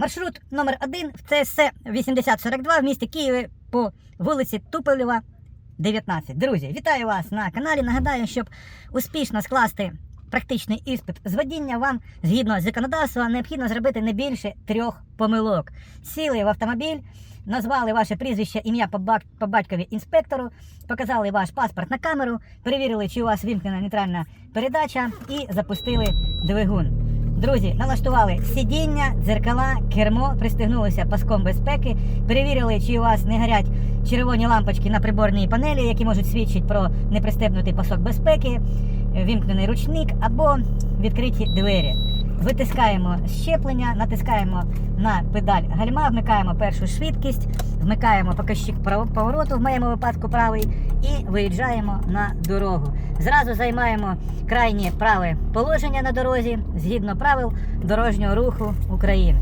Маршрут номер 1 в ЦС 8042 в місті Києві по вулиці Туполєва, 19. Друзі, вітаю вас на каналі. Нагадаю, щоб успішно скласти практичний іспит з водіння, вам згідно з законодавства необхідно зробити не більше трьох помилок. Сіли в автомобіль, назвали ваше прізвище, ім'я по батькові інспектору, показали ваш паспорт на камеру, перевірили, чи у вас вімкнена нейтральна передача, і запустили двигун. Друзі, налаштували сидіння, дзеркала, кермо, пристегнулися паском безпеки, перевірили, чи у вас не горять червоні лампочки на приборній панелі, які можуть свідчити про непристебнутий пасок безпеки, вімкнений ручник або відкриті двері. Витискаємо щеплення, натискаємо на педаль гальма, вмикаємо першу швидкість, вмикаємо показчик повороту, в моєму випадку правий, і виїжджаємо на дорогу. Зразу займаємо крайнє праве положення на дорозі згідно правил дорожнього руху України.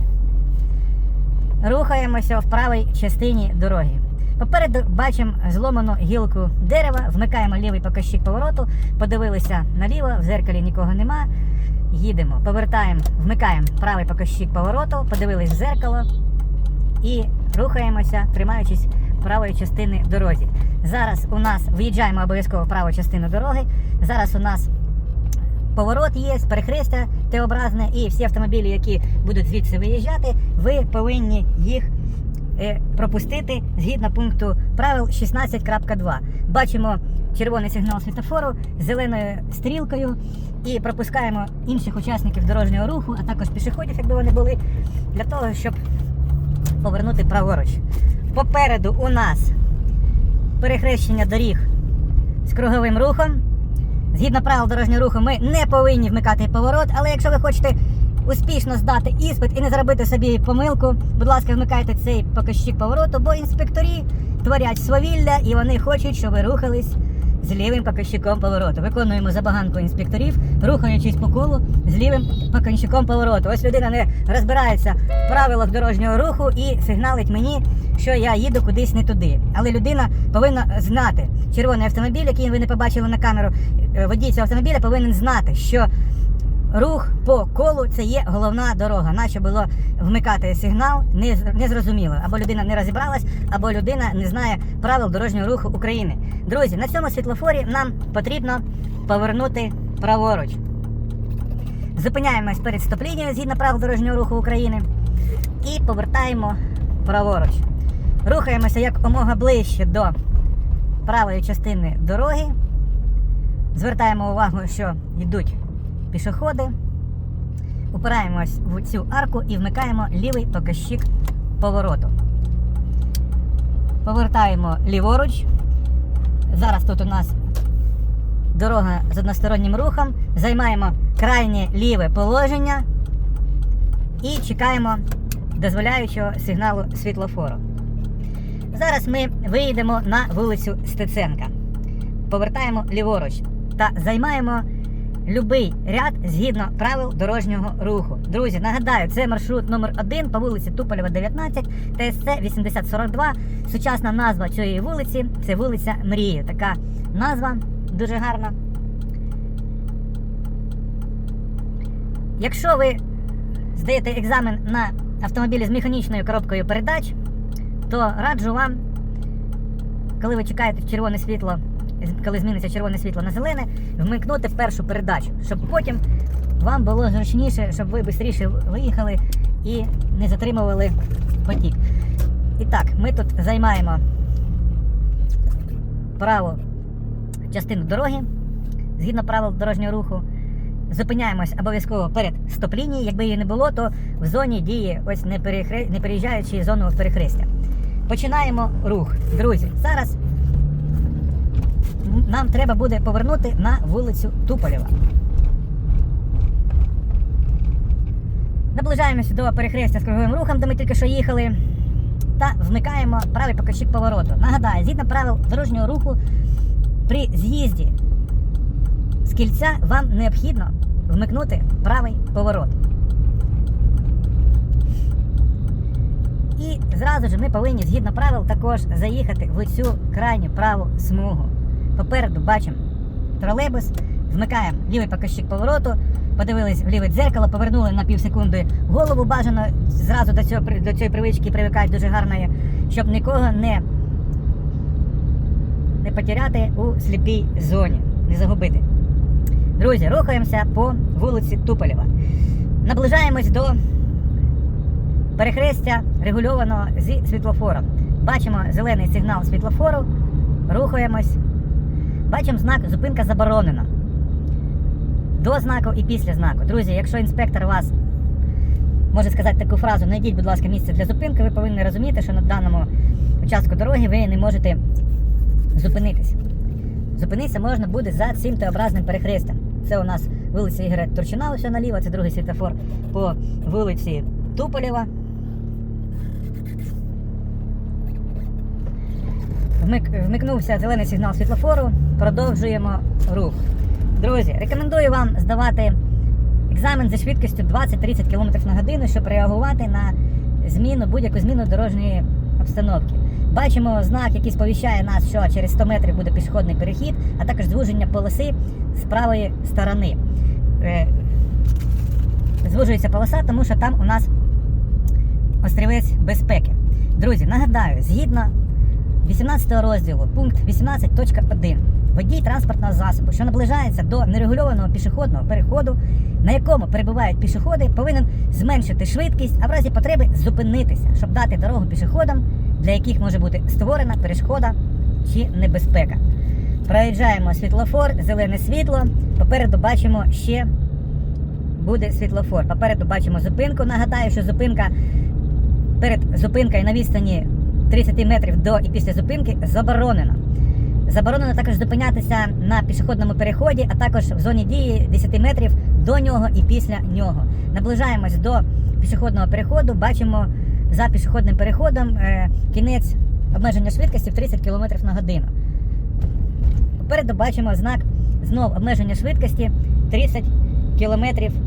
Рухаємося в правій частині дороги. Попереду бачимо зломану гілку дерева, вмикаємо лівий показчик повороту, подивилися наліво, в зеркалі нікого нема. Їдемо, повертаємо, вмикаємо правий показчик повороту, подивились в зеркало і рухаємося, тримаючись правої частини дорозі. Зараз у нас виїжджаємо обов'язково в праву частину дороги. Зараз у нас поворот є, перехрестя Т-образне, і всі автомобілі, які будуть звідси виїжджати, ви повинні їх пропустити згідно пункту правил 16.2. Бачимо червоний сигнал світофору з зеленою стрілкою і пропускаємо інших учасників дорожнього руху, а також пішоходів, якби вони були, для того, щоб повернути праворуч. Попереду у нас перехрещення доріг з круговим рухом. Згідно правил дорожнього руху, ми не повинні вмикати поворот, але якщо ви хочете успішно здати іспит і не зробити собі помилку, будь ласка, вмикайте цей показчик повороту, бо інспекторі творять свавілля і вони хочуть, щоб ви рухались з лівим показчиком повороту. Виконуємо забаганку інспекторів, рухаючись по колу з лівим показчиком повороту. Ось людина не розбирається в правилах дорожнього руху і сигналить мені, що я їду кудись не туди. Але людина повинна знати, червоний автомобіль, який ви не побачили на камеру, е, водій цього автомобіля повинен знати, що рух по колу це є головна дорога. Наче було вмикати сигнал, не, не зрозуміло. Або людина не розібралась, або людина не знає правил дорожнього руху України. Друзі, на цьому світлофорі нам потрібно повернути праворуч. Зупиняємось перед стоп-лінією згідно правил дорожнього руху України і повертаємо праворуч. Рухаємося якомога ближче до правої частини дороги. Звертаємо увагу, що йдуть пішоходи. Упираємось в цю арку і вмикаємо лівий показчик повороту. Повертаємо ліворуч. Зараз тут у нас дорога з одностороннім рухом. Займаємо крайнє ліве положення і чекаємо дозволяючого сигналу світлофору. Зараз ми виїдемо на вулицю Стеценка. Повертаємо ліворуч та займаємо любий ряд згідно правил дорожнього руху. Друзі, нагадаю, це маршрут номер 1 по вулиці Туполєва, 19, ТСЦ 8042. Сучасна назва цієї вулиці це вулиця Мрії. Така назва дуже гарна. Якщо ви здаєте екзамен на автомобілі з механічною коробкою передач, то раджу вам, коли ви чекаєте червоне світло, коли зміниться червоне світло на зелене, вмикнути першу передачу, щоб потім вам було зручніше, щоб ви швидше виїхали і не затримували потік. І так, ми тут займаємо праву частину дороги згідно правил дорожнього руху. Зупиняємось обов'язково перед стоп-лінією. Якби її не було, то в зоні діє ось не, переїжджаючи зону перехрестя. Починаємо рух. Друзі, зараз нам треба буде повернути на вулицю Туполєва. Наближаємося до перехрестя з круговим рухом, де ми тільки що їхали. Та вмикаємо правий показчик повороту. Нагадаю, згідно правил дорожнього руху, при з'їзді з кільця вам необхідно вмикнути правий поворот. І зразу ж ми повинні згідно правил також заїхати в цю крайню праву смугу. Попереду бачимо тролейбус, вмикаємо лівий показчик повороту, подивились в ліве дзеркало, повернули на пів секунди голову. Бажано зразу до цього до цієї привички привикають дуже гарної, щоб нікого не, не потеряти у сліпій зоні, не загубити. Друзі, рухаємося по вулиці Туполєва. Наближаємось до перехрестя регульованого зі світлофором. Бачимо зелений сигнал світлофору, рухаємось. Бачимо знак зупинка заборонена. До знаку і після знаку. Друзі, якщо інспектор вас може сказати таку фразу, знайдіть, будь ласка, місце для зупинки, ви повинні розуміти, що на даному участку дороги ви не можете зупинитись. Зупинитися можна буде за цим Т-образним перехрестям. Це у нас вулиця Ігоря Турчина, ось наліво, це другий світофор по вулиці Туполєва. Вмикнувся зелений сигнал світлофору, продовжуємо рух. Друзі, рекомендую вам здавати екзамен зі швидкістю 20-30 км на годину, щоб реагувати на зміну, будь-яку зміну дорожньої обстановки. Бачимо знак, який сповіщає нас, що через 100 метрів буде пішохідний перехід, а також звуження полоси з правої сторони. Е, Звужується полоса, тому що там у нас острівець безпеки. Друзі, нагадаю, згідно 18 розділу, пункт 18.1. Водій транспортного засобу, що наближається до нерегульованого пішохідного переходу, на якому перебувають пішоходи, повинен зменшити швидкість, а в разі потреби зупинитися, щоб дати дорогу пішоходам, для яких може бути створена перешкода чи небезпека. Проїжджаємо світлофор, зелене світло. Попереду бачимо ще буде світлофор. Попереду бачимо зупинку. Нагадаю, що зупинка перед зупинкою на відстані 30 метрів до і після зупинки заборонена. Заборонено також зупинятися на пішохідному переході, а також в зоні дії 10 метрів до нього і після нього. Наближаємось до пішохідного переходу, бачимо за пішохідним переходом е, кінець обмеження швидкості в 30 км на годину. Попереду бачимо знак знов обмеження швидкості 30 км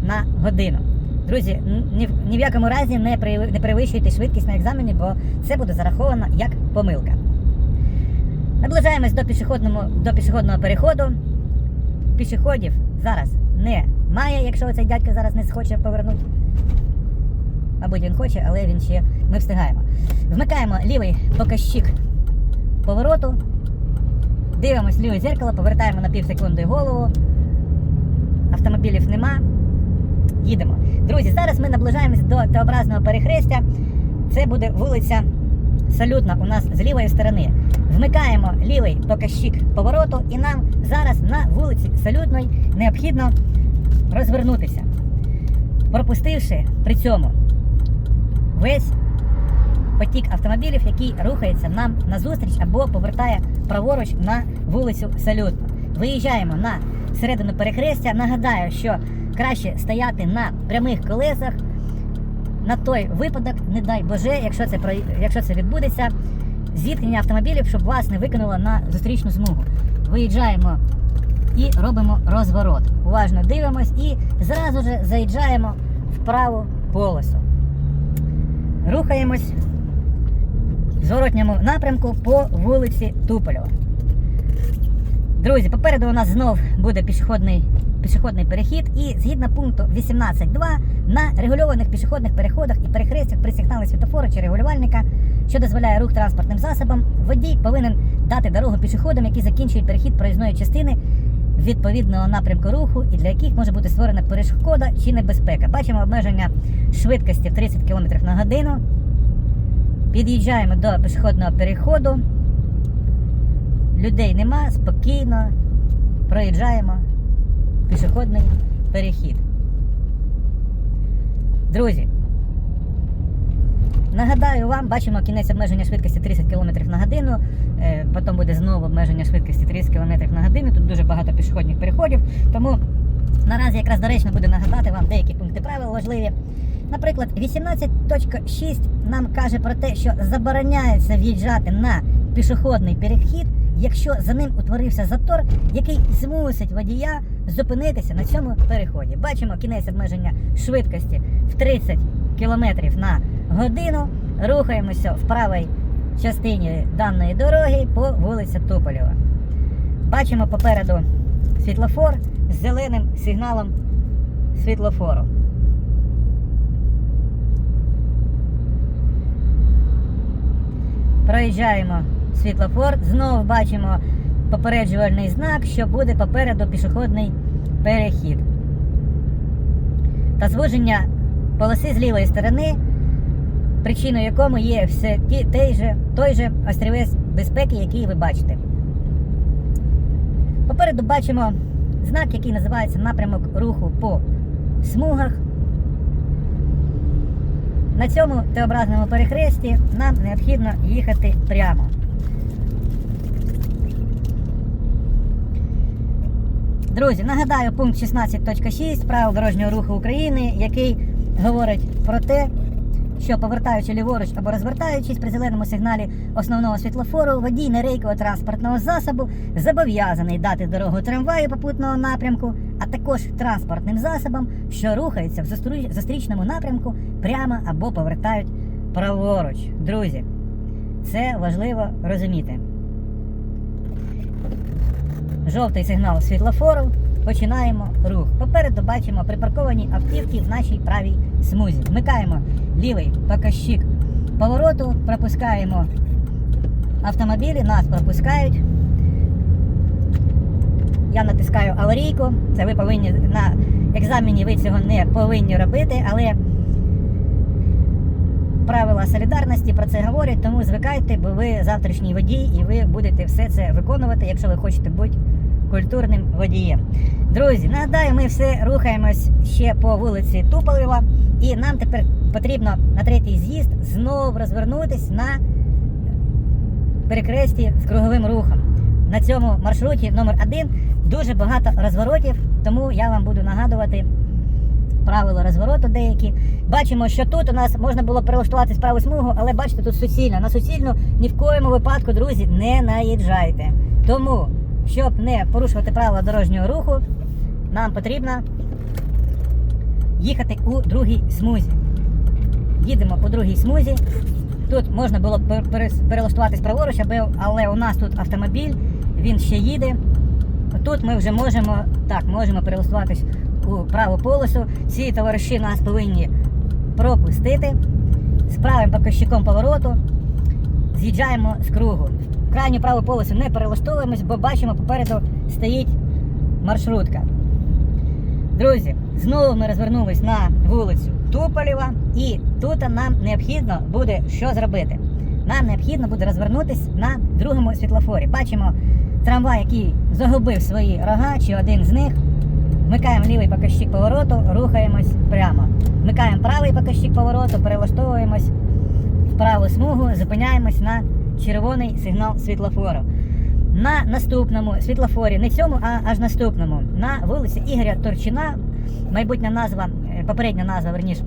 на годину. Друзі, ні, ні в якому разі не, не перевищуйте швидкість на екзамені, бо це буде зараховано як помилка. Наближаємось до пішохідного, до пішохідного переходу. Пішоходів зараз немає, якщо цей дядько зараз не схоче повернути. Мабуть, він хоче, але він ще ми встигаємо. Вмикаємо лівий показчик повороту. Дивимось ліве зеркало, повертаємо на пів секунди голову. Автомобілів нема. Їдемо. Друзі, зараз ми наближаємось до Т-образного перехрестя. Це буде вулиця Салютна у нас з лівої сторони. Вмикаємо лівий показчик повороту, і нам зараз на вулиці Салютної необхідно розвернутися, пропустивши при цьому весь потік автомобілів, який рухається нам назустріч або повертає праворуч на вулицю Салютну. Виїжджаємо на середину перехрестя. Нагадаю, що краще стояти на прямих колесах на той випадок, не дай Боже, якщо це якщо це відбудеться, зіткнення автомобілів, щоб вас не викинуло на зустрічну смугу. Виїжджаємо і робимо розворот. Уважно дивимось і зразу же заїжджаємо в праву полосу. Рухаємось в зворотньому напрямку по вулиці Туполєва. Друзі, попереду у нас знов буде пішохідний, пішохідний перехід, і згідно пункту 18.2 на регульованих пішохідних переходах і перехрестях при сигналі світофору чи регулювальника, що дозволяє рух транспортним засобам, водій повинен дати дорогу пішоходам, які закінчують перехід проїзної частини відповідного напрямку руху і для яких може бути створена перешкода чи небезпека. Бачимо обмеження швидкості в 30 км на годину. Під'їжджаємо до пішохідного переходу. Людей нема, спокійно проїжджаємо пішохідний перехід. Друзі, нагадаю вам, бачимо кінець обмеження швидкості 30 км на годину. Е, потім буде знову обмеження швидкості 30 км на годину. Тут дуже багато пішохідних переходів. Тому наразі якраз доречно буде нагадати вам деякі пункти правил важливі. Наприклад, 18.6 нам каже про те, що забороняється в'їжджати на пішохідний перехід, якщо за ним утворився затор, який змусить водія зупинитися на цьому переході. Бачимо кінець обмеження швидкості в 30 км на годину. Рухаємося в правій частині даної дороги по вулиці Туполєва. Бачимо попереду світлофор з зеленим сигналом світлофору. Проїжджаємо світлофор, знову бачимо попереджувальний знак, що буде попереду пішохідний перехід. Та звуження полоси з лівої сторони, причиною якому є все ті, той, же, той же острівець безпеки, який ви бачите. Попереду бачимо знак, який називається напрямок руху по смугах. На цьому Т-образному перехресті нам необхідно їхати прямо. Друзі, нагадаю пункт 16.6 правил дорожнього руху України, який говорить про те, що повертаючи ліворуч або розвертаючись при зеленому сигналі основного світлофору, водій нерейкового транспортного засобу зобов'язаний дати дорогу трамваю попутного напрямку, а також транспортним засобам, що рухаються в зустрічному напрямку прямо або повертають праворуч. Друзі, це важливо розуміти. Жовтий сигнал світлофору. Починаємо рух. Попереду бачимо припарковані автівки в нашій правій смузі. Вмикаємо лівий показчик повороту, пропускаємо автомобілі, нас пропускають. Я натискаю аварійку. Це ви повинні на екзамені ви цього не повинні робити, але правила солідарності про це говорять, тому звикайте, бо ви завтрашній водій і ви будете все це виконувати, якщо ви хочете бути культурним водієм. Друзі, нагадаю, ми все рухаємось ще по вулиці Туполева, і нам тепер потрібно на третій з'їзд знову розвернутись на перекресті з круговим рухом. На цьому маршруті номер 1 дуже багато розворотів, тому я вам буду нагадувати правила розвороту деякі. Бачимо, що тут у нас можна було перелаштувати праву смугу, але бачите, тут суцільно. На суцільну ні в коєму випадку, друзі, не наїжджайте. Тому, щоб не порушувати правила дорожнього руху, нам потрібно їхати у другій смузі. Їдемо по другій смузі. Тут можна було пер- перелаштуватись праворуч, але у нас тут автомобіль, він ще їде. Тут ми вже можемо так, можемо перелаштуватись у праву полосу. Ці товариші нас повинні пропустити. З правим показчиком повороту з'їжджаємо з кругу. Крайню праву полосу не перелаштовуємось, бо бачимо попереду стоїть маршрутка. Друзі, знову ми розвернулись на вулицю Туполєва, і тут нам необхідно буде що зробити. Нам необхідно буде розвернутись на другому світлофорі. Бачимо трамвай, який загубив свої рога, чи один з них. Вмикаємо лівий показчик повороту, рухаємось прямо. Вмикаємо правий показчик повороту, перелаштовуємось в праву смугу, зупиняємось на червоний сигнал світлофору. На наступному світлофорі, не цьому, а аж наступному, на вулиці Ігоря Торчина, майбутня назва, е, попередня назва, верніше,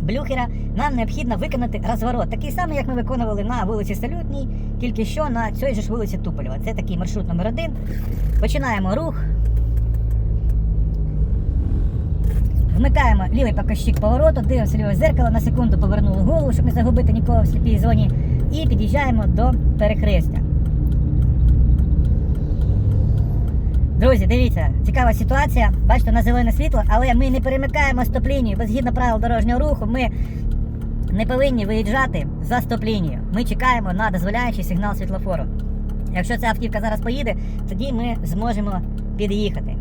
Блюхера, нам необхідно виконати розворот. Такий самий, як ми виконували на вулиці Салютній, тільки що на цій же ж вулиці Туполєва. Це такий маршрут номер один. Починаємо рух. Вмикаємо лівий показчик повороту, дивимося ліве зеркало, на секунду повернули голову, щоб не загубити нікого в сліпій зоні. І під'їжджаємо до перехрестя. Друзі, дивіться, цікава ситуація. Бачите, на зелене світло, але ми не перемикаємо стоп-лінію, бо згідно правил дорожнього руху, ми не повинні виїжджати за стоп-лінію. Ми чекаємо на дозволяючий сигнал світлофору. Якщо ця автівка зараз поїде, тоді ми зможемо під'їхати.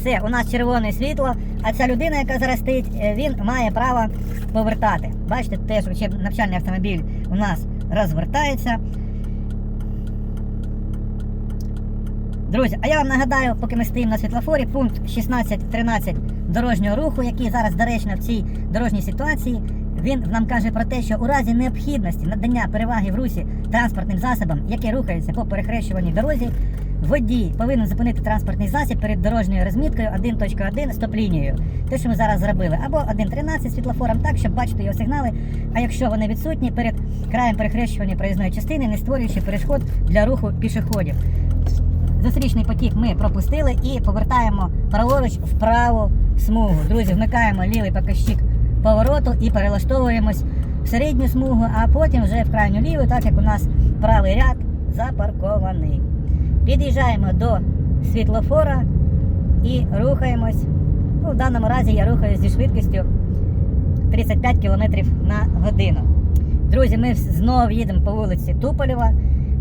Все, у нас червоне світло, а ця людина, яка зараз стоїть, е, він має право повертати. Бачите, теж учеб- навчальний автомобіль у нас розвертається. Друзі, а я вам нагадаю, поки ми стоїмо на світлофорі, пункт 16.13 дорожнього руху, який зараз доречно в цій дорожній ситуації, він нам каже про те, що у разі необхідності надання переваги в русі транспортним засобам, які рухаються по перехрещуваній дорозі, водій повинен зупинити транспортний засіб перед дорожньою розміткою 1.1 стоп-лінією. Те, що ми зараз зробили, або 1.13 світлофором, так, щоб бачити його сигнали. А якщо вони відсутні, перед краєм перехрещування проїзної частини, не створюючи перешкод для руху пішоходів. Зустрічний потік ми пропустили і повертаємо праворуч в праву смугу. Друзі, вмикаємо лівий показчик повороту і перелаштовуємось в середню смугу, а потім вже в крайню ліву, так як у нас правий ряд запаркований. Під'їжджаємо до світлофора і рухаємось Ну, в даному разі я рухаюся зі швидкістю 35 км на годину. Друзі, ми знову їдемо по вулиці Туполєва.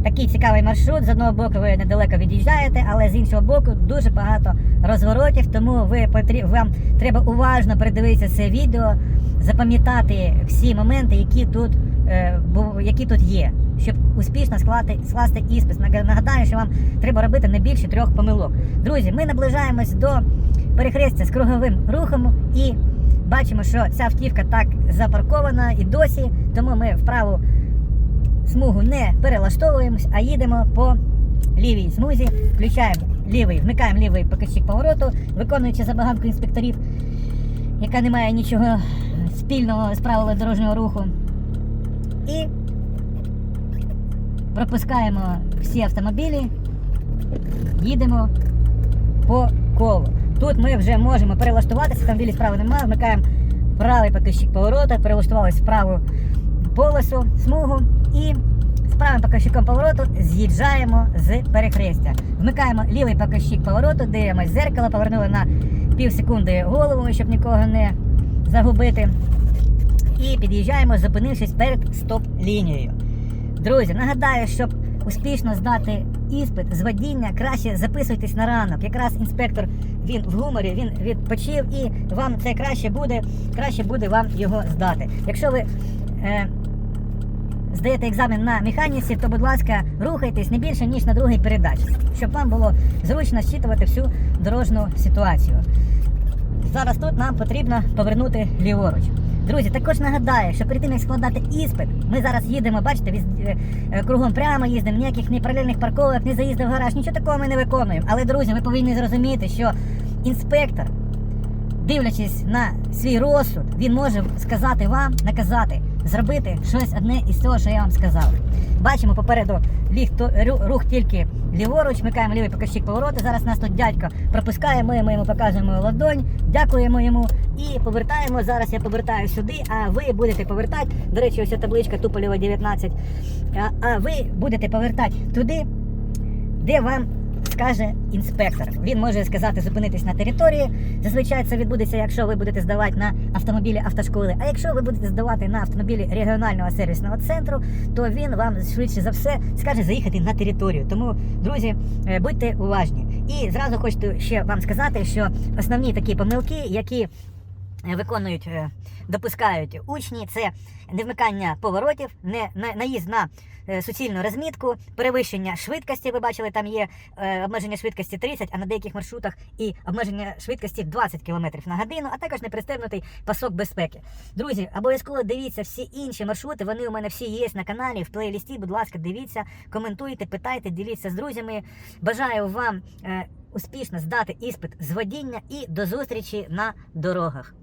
Такий цікавий маршрут. З одного боку ви недалеко від'їжджаєте, але з іншого боку дуже багато розворотів, тому ви вам треба уважно передивитися це відео, запам'ятати всі моменти, які тут, е, які тут є, щоб успішно скласти, скласти. Нага- Нагадаю, що вам треба робити не більше трьох помилок. Друзі, ми наближаємось до перехрестя з круговим рухом і бачимо, що ця автівка так запаркована і досі, тому ми вправо смугу не перелаштовуємось, а їдемо по лівій смузі, включаємо лівий, вмикаємо лівий показчик повороту, виконуючи забаганку інспекторів, яка не має нічого спільного з правилами дорожнього руху. І пропускаємо всі автомобілі, їдемо по колу. Тут ми вже можемо перелаштуватися, автомобілі справи немає, вмикаємо правий показчик повороту, перелаштувалися в праву полосу, смугу і з правим показчиком повороту з'їжджаємо з перехрестя. Вмикаємо лівий показчик повороту, дивимось зеркало, повернули на пів секунди голову, щоб нікого не загубити. І під'їжджаємо, зупинившись перед стоп-лінією. Друзі, нагадаю, щоб успішно здати іспит з водіння, краще записуйтесь на ранок. Якраз інспектор він в гуморі, він відпочив і вам це краще буде, краще буде вам його здати. Якщо ви е, здаєте екзамен на механіці, то, будь ласка, рухайтесь не більше, ніж на другій передачі, щоб вам було зручно зчитувати всю дорожню ситуацію. Зараз тут нам потрібно повернути ліворуч. Друзі, також нагадаю, що перед тим як складати іспит, ми зараз їдемо, бачите, віз- е, е, кругом прямо їздимо, ніяких ні паралельних парковок, ні заїздів в гараж, нічого такого ми не виконуємо. Але, друзі, ви повинні зрозуміти, що інспектор, дивлячись на свій розсуд, він може сказати вам, наказати, зробити щось одне із того, що я вам сказав. Бачимо попереду ліг, рух тільки ліворуч, вмикаємо лівий показчик повороту. Зараз нас тут дядько пропускає, ми, ми йому показуємо ладонь, дякуємо йому і повертаємо. Зараз я повертаю сюди, а ви будете повертати. До речі, ось ця табличка Туполєва 19. А, а ви будете повертати туди, де вам скаже інспектор. Він може сказати зупинитись на території. Зазвичай це відбудеться, якщо ви будете здавати на автомобілі автошколи. А якщо ви будете здавати на автомобілі регіонального сервісного центру, то він вам швидше за все скаже заїхати на територію. Тому, друзі, е, будьте уважні. І зразу хочу ще вам сказати, що основні такі помилки, які виконують, е, допускають учні, це невмикання поворотів, не на- наїзд на е, суцільну розмітку, перевищення швидкості. Ви бачили, там є е, обмеження швидкості 30, а на деяких маршрутах і обмеження швидкості 20 км на годину, а також непристебнутий пасок безпеки. Друзі, обов'язково дивіться всі інші маршрути. Вони у мене всі є на каналі, в плейлісті. Будь ласка, дивіться, коментуйте, питайте, діліться з друзями. Бажаю вам успішно здати іспит з водіння і до зустрічі на дорогах.